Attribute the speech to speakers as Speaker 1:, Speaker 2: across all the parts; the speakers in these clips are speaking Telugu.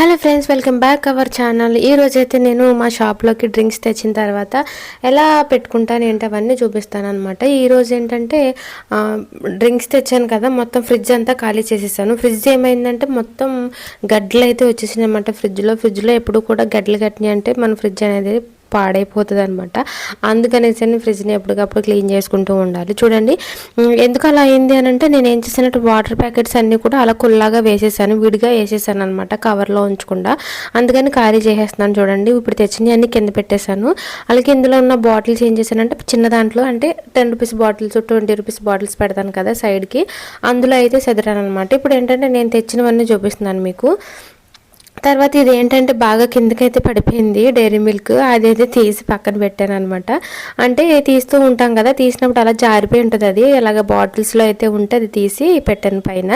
Speaker 1: Hello friends welcome back our channel. ఈ రోజైతే నేను మా షాప్లోకి డ్రింక్స్ తెచ్చిన తర్వాత ఎలా పెట్టుకుంటాను ఏంటి అవన్నీ చూపిస్తాను అనమాట ఈరోజు ఏంటంటే డ్రింక్స్ తెచ్చాను కదా మొత్తం ఫ్రిడ్జ్ అంతా ఖాళీ చేసేసాను. ఫ్రిడ్జ్ ఏమైందంటే మొత్తం గడ్డలు అయితే వచ్చేసినాయి అనమాట ఫ్రిడ్జ్లో. ఫ్రిడ్జ్లో ఎప్పుడు కూడా గడ్డలు కట్టినాయి అంటే మన ఫ్రిడ్జ్ అనేది పాడైపోతుంది అనమాట అందుకనేసి అని ఫ్రిడ్జ్ని ఎప్పటికప్పుడు క్లీన్ చేసుకుంటూ ఉండాలి. చూడండి ఎందుకు అలా అయింది అని అంటే నేను ఏం చేసినట్టు వాటర్ ప్యాకెట్స్ అన్నీ కూడా అలా కుల్లాగా వేసేసాను విడిగా వేసేసాను అనమాట కవర్లో ఉంచకుండా. అందుకని ఖాళీ చేసేస్తున్నాను చూడండి ఇప్పుడు తెచ్చినవి అన్ని కింద పెట్టేశాను. అలాగే ఇందులో ఉన్న బాటిల్స్ ఏం చేశానంటే చిన్న దాంట్లో అంటే ten rupees bottles twenty rupees bottles పెడతాను కదా సైడ్కి. అందులో అయితే చెదరాను అనమాట ఇప్పుడు ఏంటంటే నేను తెచ్చినవన్నీ చూపిస్తున్నాను మీకు. తర్వాత ఇది ఏంటంటే బాగా కిందకైతే పడిపోయింది డైరీ మిల్క్. అదైతే తీసి పక్కన పెట్టాను అనమాట అంటే తీస్తూ ఉంటాం కదా తీసినప్పుడు అలా జారిపోయి ఉంటుంది అది. అలాగ బాటిల్స్లో అయితే ఉంటే అది తీసి పెట్టాను పైన.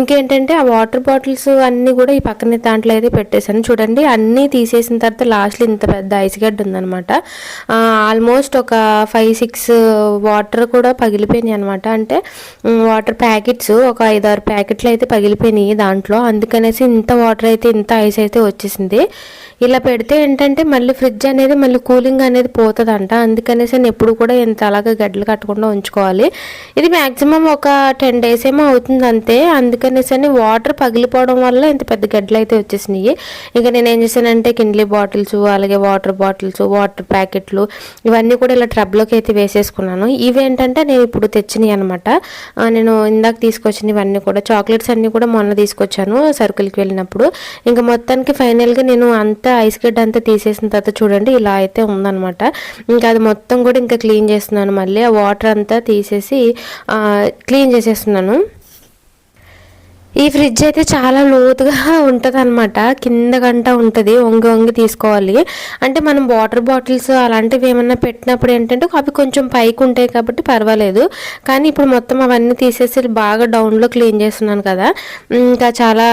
Speaker 1: ఇంకేంటంటే ఆ వాటర్ బాటిల్స్ అన్నీ కూడా ఈ పక్కన దాంట్లో అయితే పెట్టేశాను. చూడండి అన్నీ తీసేసిన తర్వాత లాస్ట్లో ఇంత పెద్ద ఐస్ గడ్డ ఉందనమాట ఆల్మోస్ట్ ఒక ఫైవ్ సిక్స్ వాటర్ కూడా పగిలిపోయినాయి అనమాట అంటే వాటర్ ప్యాకెట్స్ ఒక ఐదారు ప్యాకెట్లు అయితే పగిలిపోయినాయి దాంట్లో. అందుకనేసి ఇంత వాటర్ అయితే ఇంత ఐస్ అయితే వచ్చేసింది. ఇలా పెడితే ఏంటంటే మళ్ళీ ఫ్రిడ్జ్ అనేది మళ్ళీ కూలింగ్ అనేది పోతుందంట. అందుకనేసి నేను ఎప్పుడు కూడా ఇంత అలాగే గడ్డలు కట్టకుండా ఉంచుకోవాలి. ఇది మ్యాక్సిమం ఒక టెన్ డేస్ ఏమో అవుతుంది అంతే. అందుకనేసి వాటర్ పగిలిపోవడం వల్ల ఇంత పెద్ద గడ్డలు అయితే వచ్చేసినాయి. ఇంకా నేను ఏం చేశానంటే కిండ్లీ బాటిల్స్ అలాగే వాటర్ బాటిల్స్ వాటర్ ప్యాకెట్లు ఇవన్నీ కూడా ఇలా ట్రబ్లోకి అయితే వేసేసుకున్నాను. ఇవేంటంటే నేను ఇప్పుడు తెచ్చినాయి అనమాట నేను ఇందాక తీసుకొచ్చిన ఇవన్నీ కూడా చాక్లెట్స్ అన్నీ కూడా మొన్న తీసుకొచ్చాను సర్కిల్కి వెళ్ళినప్పుడు. ఇంకా మొత్తానికి ఫైనల్గా నేను అంతా ఐస్ గడ్డ అంతా తీసేసిన తర్వాత చూడండి ఇలా అయితే ఉందనమాట ఇంకా అది మొత్తం కూడా ఇంకా క్లీన్ చేస్తున్నాను. మళ్ళీ ఆ వాటర్ అంతా తీసేసి క్లీన్ చేసేస్తున్నాను. ఈ ఫ్రిడ్జ్ అయితే చాలా లోతుగా ఉంటుంది అనమాట కింద గంట ఉంటుంది. వంగి వంగి తీసుకోవాలి. అంటే మనం వాటర్ బాటిల్స్ అలాంటివి ఏమన్నా పెట్టినప్పుడు ఏంటంటే అవి కొంచెం పైకి ఉంటాయి కాబట్టి పర్వాలేదు. కానీ ఇప్పుడు మొత్తం అవన్నీ తీసేసి బాగా డౌన్లో క్లీన్ చేస్తున్నాను కదా. ఇంకా చాలా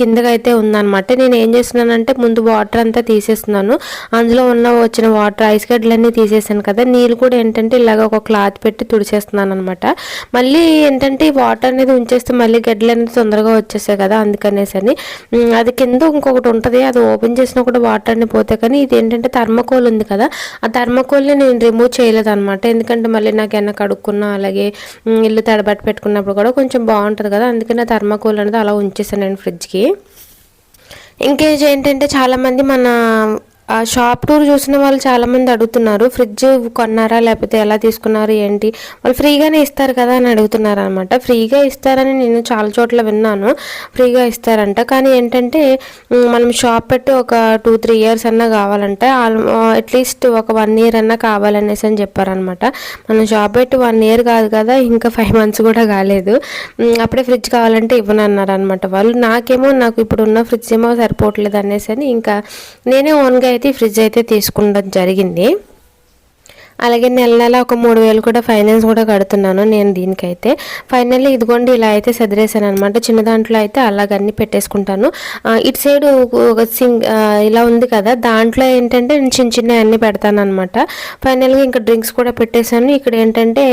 Speaker 1: కిందగా అయితే ఉందన్నమాట. నేను ఏం చేస్తున్నానంటే ముందు వాటర్ అంతా తీసేస్తున్నాను. అందులో ఉన్న వచ్చిన వాటర్ ఐస్ గడ్డలన్నీ తీసేసాను కదా. నీళ్ళు కూడా ఏంటంటే ఇలాగ ఒక క్లాత్ పెట్టి తుడిచేస్తున్నాను అనమాట మళ్ళీ ఏంటంటే ఈ వాటర్ అనేది ఉంచేస్తే మళ్ళీ గడ్డలు అనేది తొందరగా వచ్చేసాయి కదా అందుకనేసి అని అది కింద ఇంకొకటి ఉంటుంది అది ఓపెన్ చేసినా కూడా వాటర్ అన్ని పోతే కానీ ఇది ఏంటంటే థర్మకోల్ ఉంది కదా ఆ థర్మకోల్ని నేను రిమూవ్ చేయలేదు అనమాట ఎందుకంటే మళ్ళీ నాకు ఎన్న కడుక్కున్నా అలాగే ఇల్లు తడబట్టి పెట్టుకున్నప్పుడు కూడా కొంచెం బాగుంటుంది కదా అందుకని ఆ థర్మకోల్ అనేది అలా ఉంచేసాను నేను ఫ్రిడ్జ్కి. ఇంకేజ్ ఏంటంటే చాలామంది మన షాప్ టూర్ చూసిన వాళ్ళు చాలామంది అడుగుతున్నారు ఫ్రిడ్జ్ కొన్నారా? లేకపోతే ఎలా తీసుకున్నారు? ఏంటి? వాళ్ళు ఫ్రీగానే ఇస్తారు కదా అని అడుగుతున్నారు అనమాట ఫ్రీగా ఇస్తారని నేను చాలా చోట్ల విన్నాను. ఫ్రీగా ఇస్తారంట. కానీ ఏంటంటే మనం షాప్ పెట్టి ఒక టూ త్రీ ఇయర్స్ అన్నా కావాలంటే అట్లీస్ట్ ఒక వన్ ఇయర్ అన్నా కావాలనేసి అని చెప్పారనమాట. మనం షాప్ పెట్టి వన్ ఇయర్ కాదు కదా ఇంకా ఫైవ్ మంత్స్ కూడా కాలేదు. అప్పుడే ఫ్రిడ్జ్ కావాలంటే ఇవ్వనన్నారు అనమాట వాళ్ళు. నాకేమో నాకు ఇప్పుడు ఉన్న ఫ్రిడ్జ్ ఏమో సరిపోవట్లేదు అనేసి అని ఇంకా నేనే ఓన్గా అయితే ఫ్రిడ్జ్ అయితే తీసుకుండడం జరిగింది. అలాగే నెల నెల ఒక మూడు వేలు కూడా ఫైనాన్స్ కూడా కడుతున్నాను నేను దీనికైతే. ఫైనల్లీ ఇదిగోండి ఇలా అయితే సెదిరేసాను అనమాట చిన్న దాంట్లో అయితే అలాగన్నీ పెట్టేసుకుంటాను. ఇటు సైడ్ ఒక సింగ్ ఇలా ఉంది కదా దాంట్లో ఏంటంటే నేను చిన్న చిన్న అన్నీ పెడతాను అనమాట ఫైనల్గా ఇంకా డ్రింక్స్ కూడా పెట్టేశాను. ఇక్కడ ఏంటంటే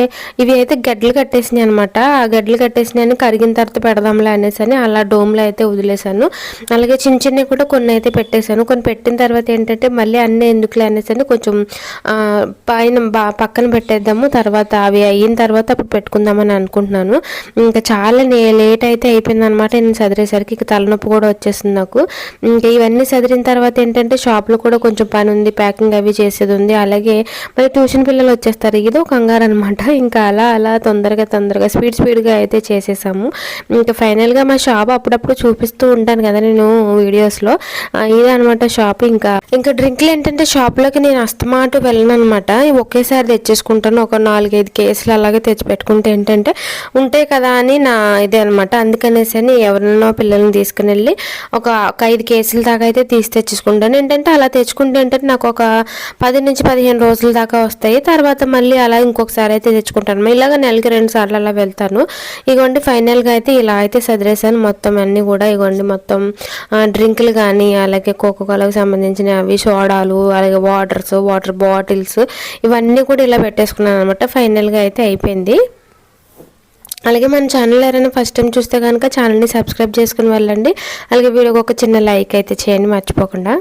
Speaker 1: ఇవి అయితే గడ్డలు కట్టేసినాయి అనమాట ఆ గడ్డలు కట్టేసినాయని కరిగిన తర్వాత పెడదాంలే అనేసి అని అలా డోమ్లో అయితే వదిలేశాను. అలాగే చిన్న చిన్నవి కూడా కొన్ని అయితే పెట్టేశాను. కొన్ని పెట్టిన తర్వాత ఏంటంటే మళ్ళీ అన్నీ ఎందుకులే అనేసి అని కొంచెం పైన మనం బా పక్కన పెట్టేద్దాము తర్వాత అవి అయిన తర్వాత అప్పుడు పెట్టుకుందామని అనుకుంటున్నాను. ఇంకా చాలా నే లేట్ అయితే అయిపోయింది అనమాట నేను చదివేసరికి ఇక తలనొప్పి కూడా వచ్చేసింది నాకు. ఇంకా ఇవన్నీ చదివిన తర్వాత ఏంటంటే షాప్లో కూడా కొంచెం పని ఉంది ప్యాకింగ్ అవి చేసేది ఉంది. అలాగే మరి ట్యూషన్ పిల్లలు వచ్చేస్తారు. ఇదో కంగారు అనమాట. ఇంకా అలా అలా తొందరగా తొందరగా స్పీడ్ స్పీడ్గా అయితే చేసేసాము. ఇంకా ఫైనల్గా మా షాప్ అప్పుడప్పుడు చూపిస్తూ ఉంటాను కదా నేను వీడియోస్లో. ఇదే అనమాట షాప్. ఇంకా ఇంకా డ్రింక్లు ఏంటంటే షాప్లోకి నేను అస్తమాటు వెళ్ళను అనమాట ఒకేసారి తెచ్చేసుకుంటాను. ఒక నాలుగైదు కేసులు అలాగే తెచ్చి పెట్టుకుంటే ఏంటంటే ఉంటాయి కదా అని నా ఇదే అనమాట అందుకనేసి అని ఎవరినో పిల్లల్ని తీసుకుని వెళ్ళి ఒక ఒక ఐదు కేసుల దాకా అయితే తీసి తెచ్చేసుకుంటాను. ఏంటంటే అలా తెచ్చుకుంటే ఏంటంటే నాకు ఒక పది నుంచి పదిహేను రోజుల దాకా వస్తాయి. తర్వాత మళ్ళీ అలా ఇంకొకసారి అయితే తెచ్చుకుంటాను. ఇలాగ నెలకి రెండు సార్లు అలా వెళ్తాను. ఇగోండి ఫైనల్గా అయితే ఇలా అయితే సదిరేసాను మొత్తం అన్నీ కూడా. ఇగోండి మొత్తం డ్రింకులు కానీ అలాగే కోకోకోలకు సంబంధించిన అవి సోడాలు అలాగే వాటర్స్ వాటర్ బాటిల్స్ ఇవన్నీ కూడా ఇలా పెట్టేసుకున్నాను అనమాట ఫైనల్గా అయితే అయిపోయింది. అలాగే మన ఛానల్ ఎవరైనా ఫస్ట్ టైం చూస్తే కనుక ఛానల్ని సబ్స్క్రైబ్ చేసుకుని వెళ్ళండి. అలాగే వీడియోకి ఒక చిన్న లైక్ అయితే చేయండి మర్చిపోకుండా.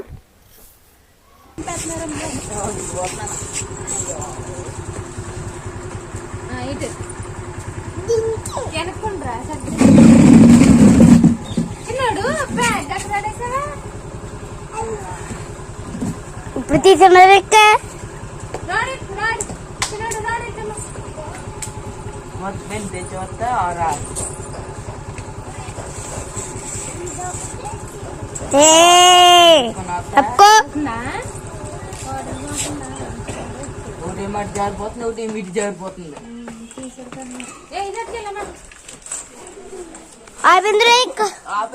Speaker 2: ఇప్పుడు తీసుకున్నారు
Speaker 3: हस्बैंड बेचोता और आप सबको?
Speaker 4: उड़े मट जार बहुत
Speaker 2: ना
Speaker 3: उड़े
Speaker 4: मिट जार बहुत ना ए इधर
Speaker 3: चल हमारा आप
Speaker 2: इंद्र एक।
Speaker 4: आप